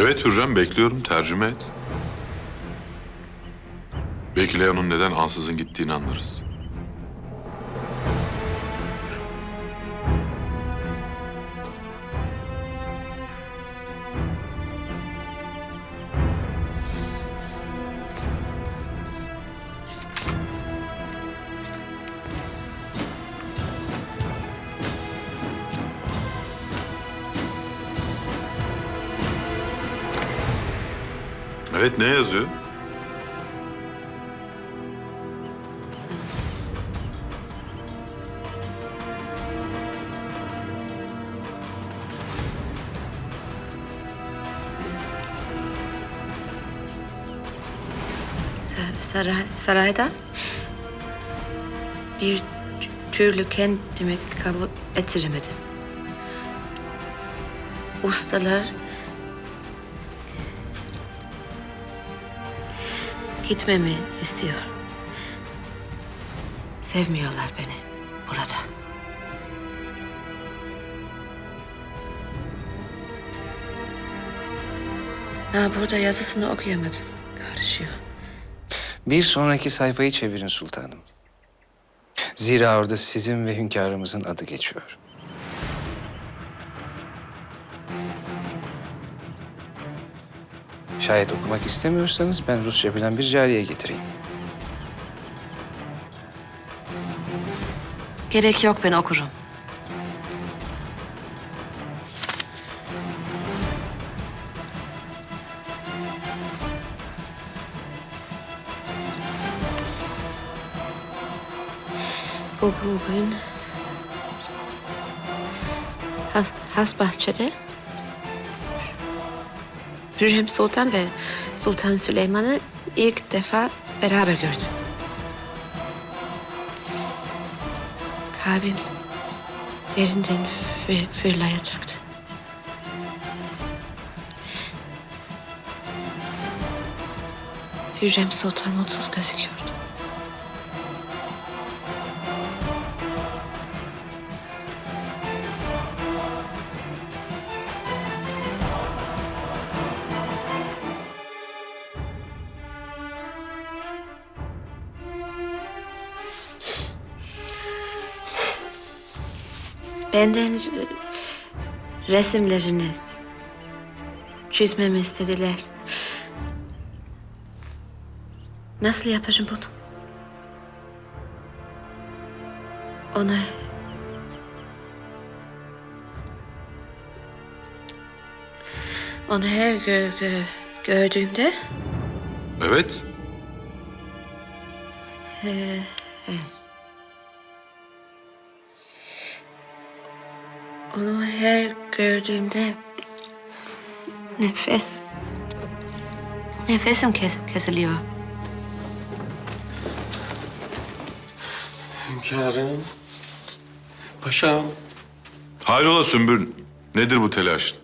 Evet Hürrem bekliyorum tercüme et. Belki Leon'un neden ansızın gittiğini anlarız. Evet ne yazıyor? Sa- saray, sarayda bir türlü kendimi kabul ettiremedim. Ustalar gitmemi istiyor. Sevmiyorlar beni burada. Ha, burada yazısını okuyamadım. Karışıyor. Bir sonraki sayfayı çevirin sultanım. Zira orada sizin ve hünkârımızın adı geçiyor. Şayet okumak istemiyorsanız ben Rusça bilen bir cariye getireyim. Gerek yok ben okurum. Bugün Has, Hasbahçe'de Hürrem Sultan ve Sultan Süleyman'ı ilk defa beraber gördüm. Kalbim yerinden fı- fırlayacaktı. Hürrem Sultan mutsuz gözüküyordu. Benden resimlerini çizmemi istediler. Nasıl yaparım bunu? Onu onu her gö- gö- gördüğümde Evet. Onu gördüğümde nefes nefesim kes, kesiliyor. Hünkârım. Paşam. Hayrola Sümbül? Nedir bu telaşın?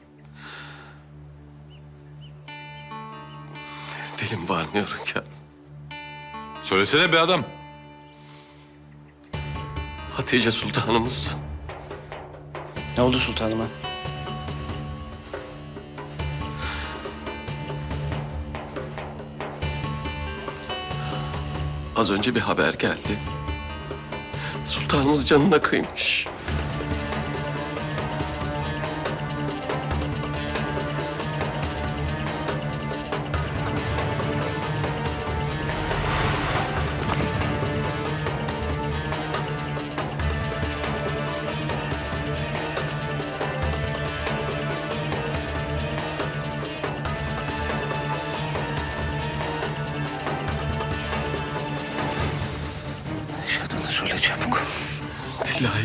Dilim varmıyor hünkârım. Söylesene be adam. Hatice Sultanımız Ne oldu sultanıma? Az önce bir haber geldi. Sultanımız canına kıymış.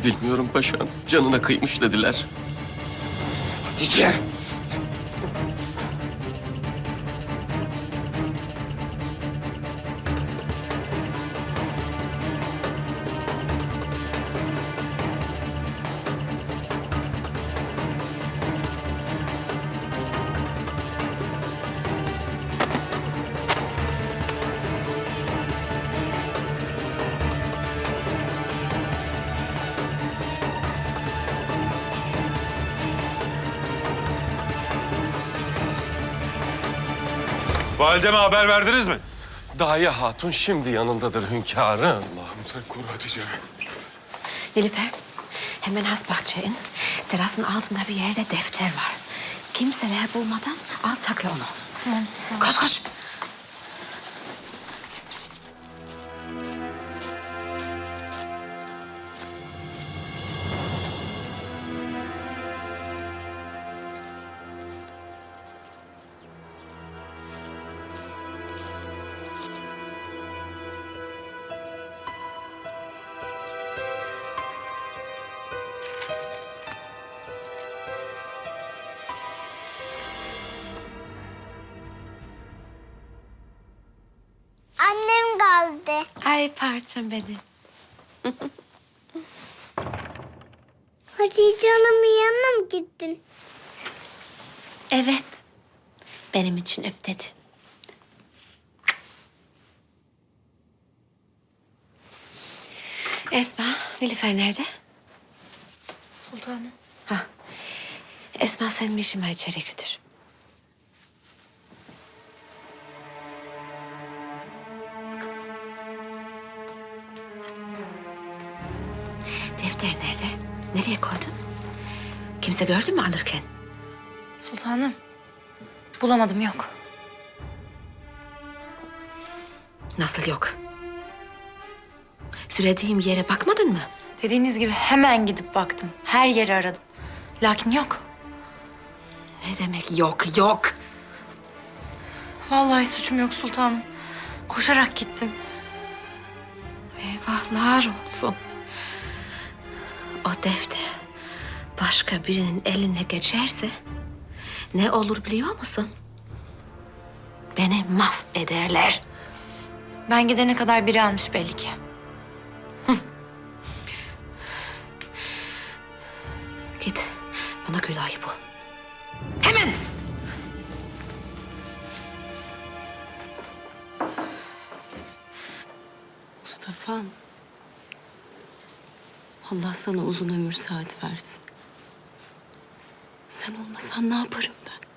Bilmiyorum paşam. Canına kıymış dediler. Hatice! Valideme haber verdiniz mi? Daye Hatun şimdi yanındadır hünkârım. Allah'ım sen koru Hatice'mi. Nilüfer, hemen has bahçeye in. Terasın altında bir yerde defter var. Kimseler bulmadan al sakla onu. Tamam, tamam. Koş koş. Ay parçam benim. Hatice Hanım'ın yanına mı gittin? Evet. Benim için öp dedi. Esma, Nilüfer nerede? Sultanım. Ha. Esma sen Mişim'i içeri götür. Kimse gördü mü alırken? Sultanım. Bulamadım yok. Nasıl yok? Söylediğim yere bakmadın mı? Dediğiniz gibi hemen gidip baktım. Her yeri aradım. Lakin yok. Ne demek yok, yok. Vallahi suçum yok sultanım. Koşarak gittim. Eyvahlar olsun. O defter başka birinin eline geçerse ne olur biliyor musun? Beni mahvederler. Ben gidene kadar biri almış belli ki. Git bana Gülay'ı bul. Hemen! Mustafa'm. Allah sana uzun ömür saat versin. Sen olmasan ne yaparım ben?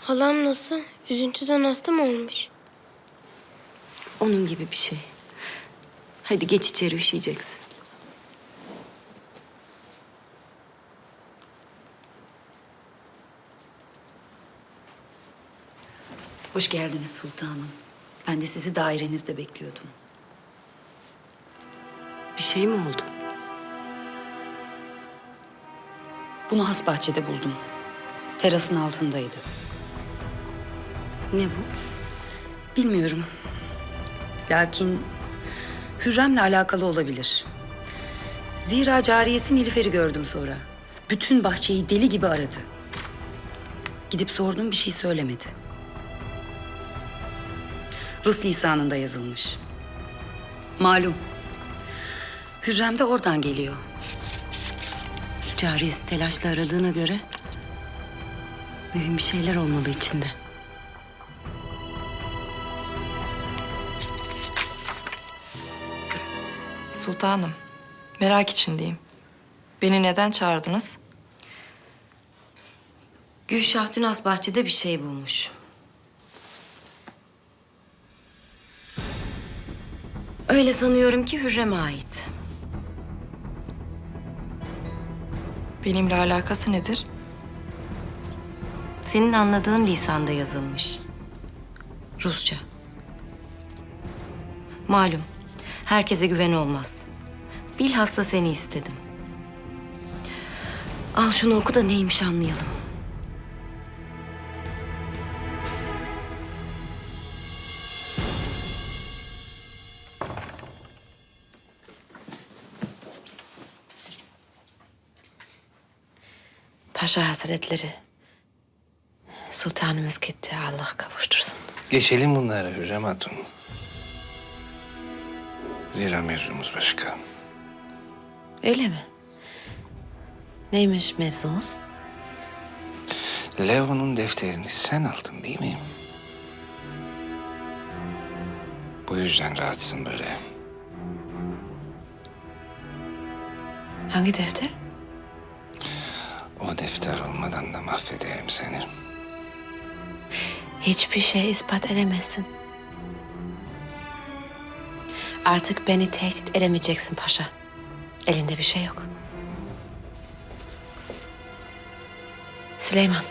Halam nasıl? Üzüntüden hasta mı olmuş? Onun gibi bir şey. Hadi geç içeri üşüyeceksin. Hoş geldiniz sultanım. Ben de sizi dairenizde bekliyordum. Bir şey mi oldu? Bunu has bahçede buldum. Terasın altındaydı. Ne bu? Bilmiyorum. Lakin Hürrem'le alakalı olabilir. Zira cariyesi Nilüfer'i gördüm sonra. Bütün bahçeyi deli gibi aradı. Gidip sordum bir şey söylemedi. Rus lisanında yazılmış. Malum. Hürrem de oradan geliyor. Cariyesi telaşla aradığına göre mühim bir şeyler olmalı içinde. Sultanım. Merak içindeyim. Beni neden çağırdınız? Gülşah dün has bahçede bir şey bulmuş. Öyle sanıyorum ki Hürrem'e ait. Benimle alakası nedir? Senin anladığın lisanda yazılmış. Rusça. Malum, herkese güven olmaz. Bilhassa seni istedim. Al şunu oku da neymiş anlayalım. Paşa Hazretleri. Sultanımız gitti. Allah kavuştursun. Geçelim bunlara Hürrem Hatun. Zira mevzumuz başka. Öyle mi? Neymiş mevzumuz? Leo'nun defterini sen aldın değil mi? Bu yüzden rahatsın böyle. Hangi defter? Mahvederim seni. hiçbir şey ispat edemezsin. Artık beni tehdit edemeyeceksin paşa. Elinde bir şey yok. Süleyman.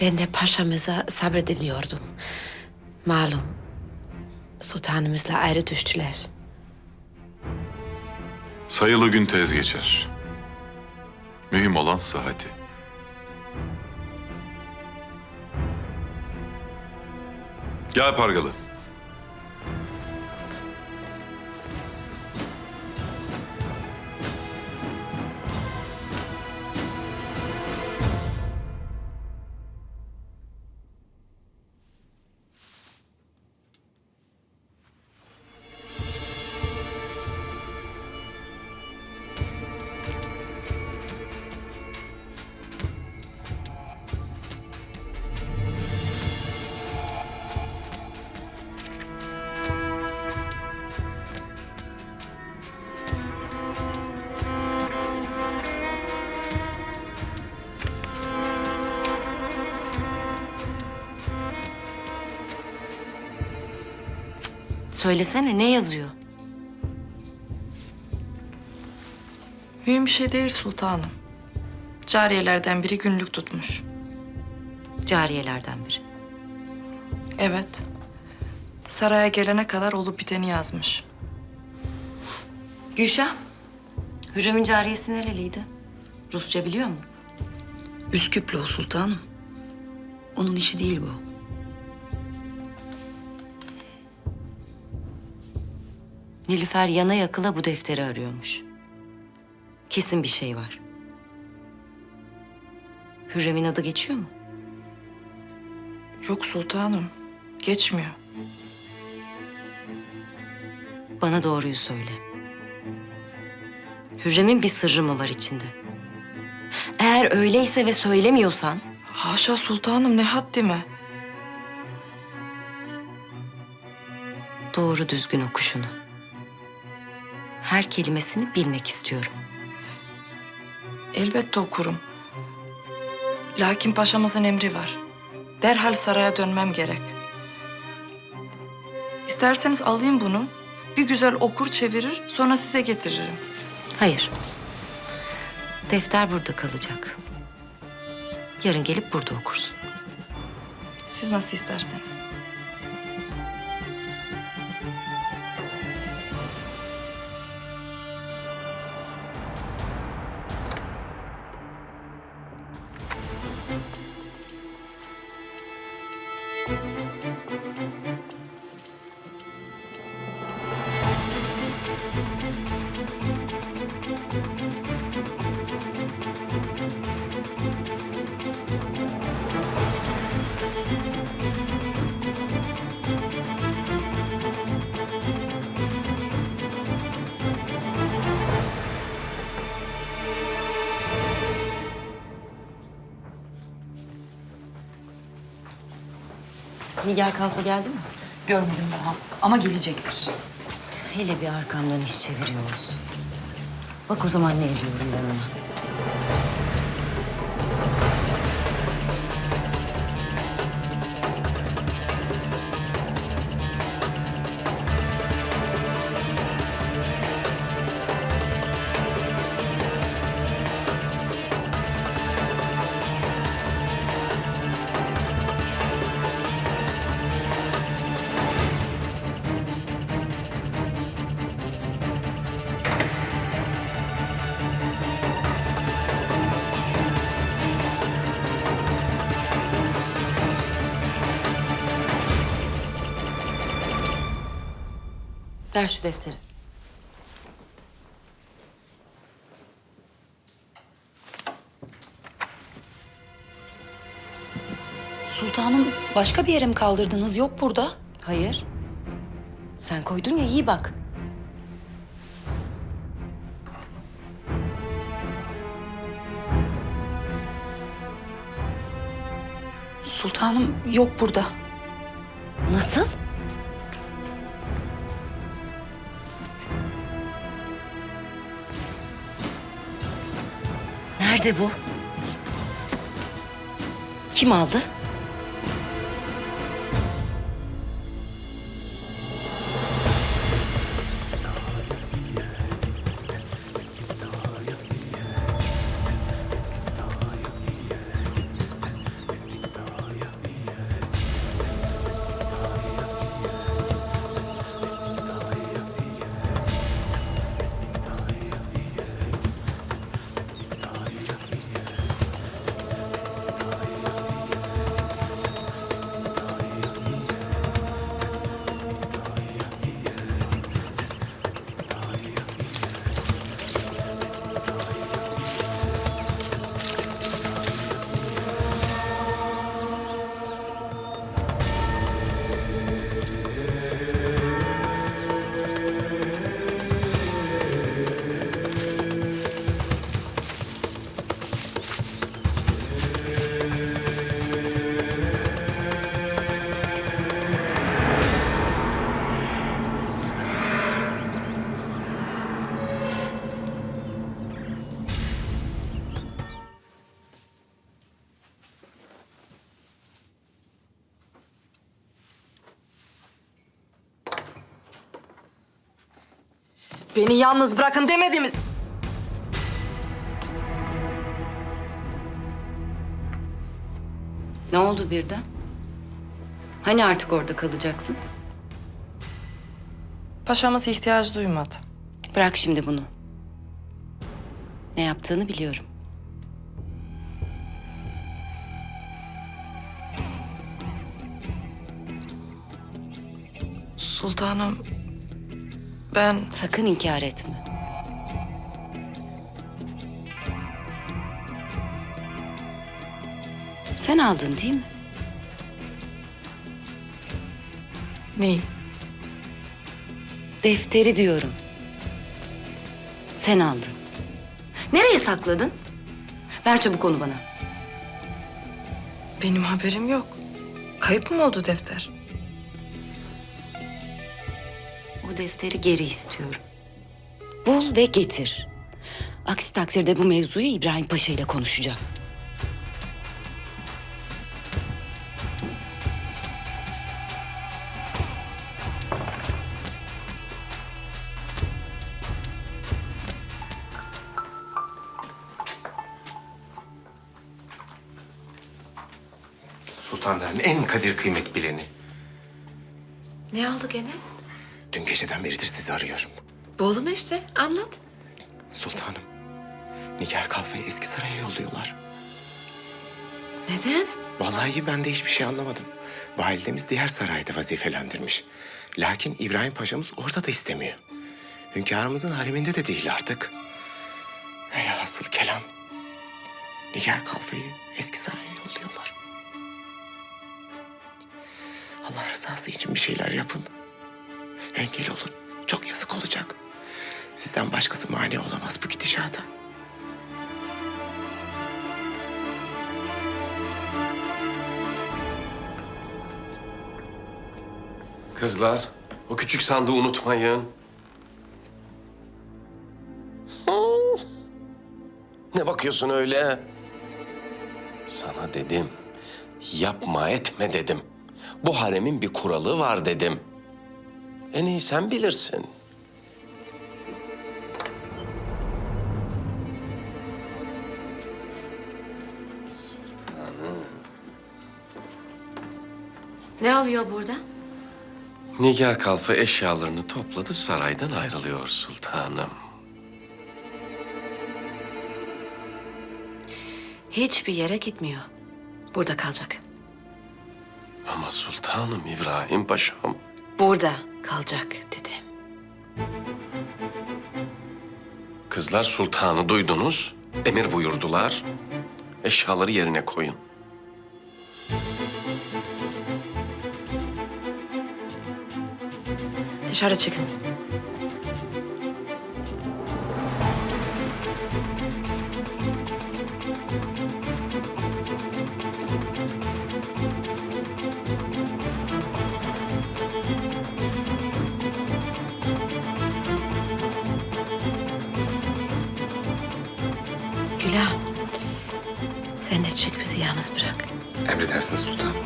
Ben de paşamıza sabrediliyordum. Malum. Sultanımızla ayrı düştüler. Sayılı gün tez geçer. Mühim olan sıhhati. Gel Pargalı. Söylesene ne yazıyor? Mühim bir şey değil sultanım. Cariyelerden biri günlük tutmuş. Cariyelerden biri. Evet. Saraya gelene kadar olup biteni yazmış. Gülşah, Hürrem'in cariyesi nereliydi? Rusça biliyor mu? Üsküplü o sultanım. Onun işi değil bu. Nilüfer yana yakıla bu defteri arıyormuş. Kesin bir şey var. Hürrem'in adı geçiyor mu? Yok sultanım. Geçmiyor. Bana doğruyu söyle. Hürrem'in bir sırrı mı var içinde? Eğer öyleyse ve söylemiyorsan Haşa sultanım ne haddime. doğru düzgün oku şunu. Her kelimesini bilmek istiyorum. Elbette okurum. Lakin paşamızın emri var. Derhal saraya dönmem gerek. İsterseniz alayım bunu. Bir güzel okur çevirir sonra size getiririm. Hayır. Defter burada kalacak. Yarın gelip burada okursun. Siz nasıl isterseniz. Nigar Kalfa geldi mi? Görmedim daha ama gelecektir. Hele bir arkamdan iş çeviriyor olsun. Bak o zaman ne ediyorum ben ona. Ver şu defteri. Sultanım başka bir yere mi kaldırdınız? Yok burada. Hayır. Sen koydun ya iyi bak. Sultanım yok burada. Nasıl? Nerede bu? Kim aldı? Beni yalnız bırakın demediniz. Ne oldu birden? Hani artık orada kalacaktın? Paşamız ihtiyaç duymadı. Bırak şimdi bunu. Ne yaptığını biliyorum. Sultanım, ben Sakın inkar etme. Sen aldın değil mi? neyi? Defteri diyorum. Sen aldın. Nereye sakladın? Ver çabuk onu bana. Benim haberim yok. Kayıp mı oldu defter? Defteri geri istiyorum. Bul ve getir. Aksi takdirde bu mevzuyu İbrahim Paşa ile konuşacağım. Sultanların en kadir kıymet bileni. Ne oldu gene? Dün geceden beridir sizi arıyorum. Buldun işte. Anlat. Sultanım, Nigar Kalfa'yı eski saraya yolluyorlar. Neden? Vallahi ben de hiçbir şey anlamadım. Validemiz diğer sarayda vazifelendirmiş. Lakin İbrahim Paşa'mız orada da istemiyor. Hünkârımızın hareminde de değil artık. Velhasıl kelam. Nigar Kalfa'yı eski saraya yolluyorlar. Allah rızası için bir şeyler yapın. Engel olun. Çok yazık olacak. Sizden başkası mani olamaz bu gidişata. Kızlar, o küçük sandığı unutmayın. Ne bakıyorsun öyle? Sana dedim. Yapma etme dedim. Bu haremin bir kuralı var dedim. En iyi sen bilirsin. Ne oluyor burada? Nigar Kalfa eşyalarını topladı saraydan ayrılıyor sultanım. Hiçbir yere gitmiyor. Burada kalacak. Ama sultanım İbrahim Paşam. Burada kalacak dedim. Kızlar sultanı duydunuz. Emir buyurdular. Eşyaları yerine koyun. Dışarı çıkın. Çık bizi yalnız bırak. Emredersiniz sultanım.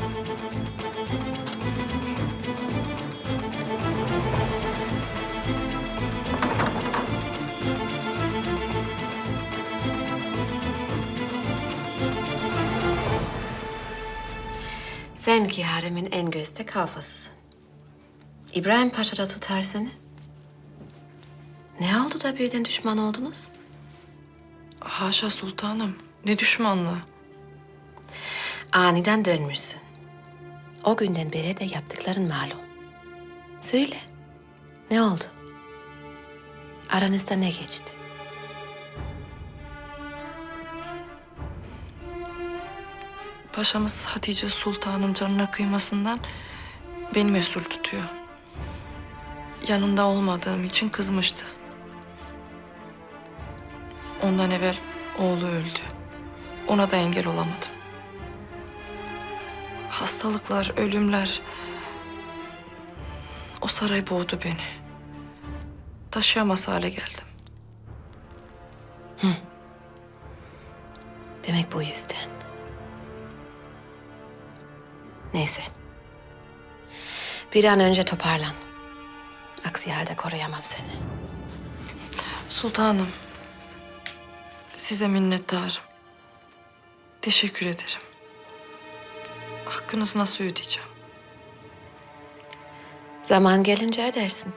Sen ki haremin en gözde kafasısın. İbrahim Paşa da tutar seni. Ne oldu da birden düşman oldunuz? Haşa sultanım. Ne düşmanlığı. Aniden dönmüşsün. O günden beri de yaptıkların malum. Söyle. Ne oldu? Aranızda ne geçti? Paşamız Hatice Sultan'ın canına kıymasından beni mesul tutuyor. Yanında olmadığım için kızmıştı. Ondan evvel oğlu öldü. Ona da engel olamadım. Hastalıklar, ölümler... O saray boğdu beni. Taşıyamaz hale geldim. Demek bu yüzden. Neyse. Bir an önce toparlan. Aksi halde koruyamam seni. Sultanım, size minnettarım. Teşekkür ederim. Hakkınızı nasıl ödeyeceğim? Zaman gelince edersin.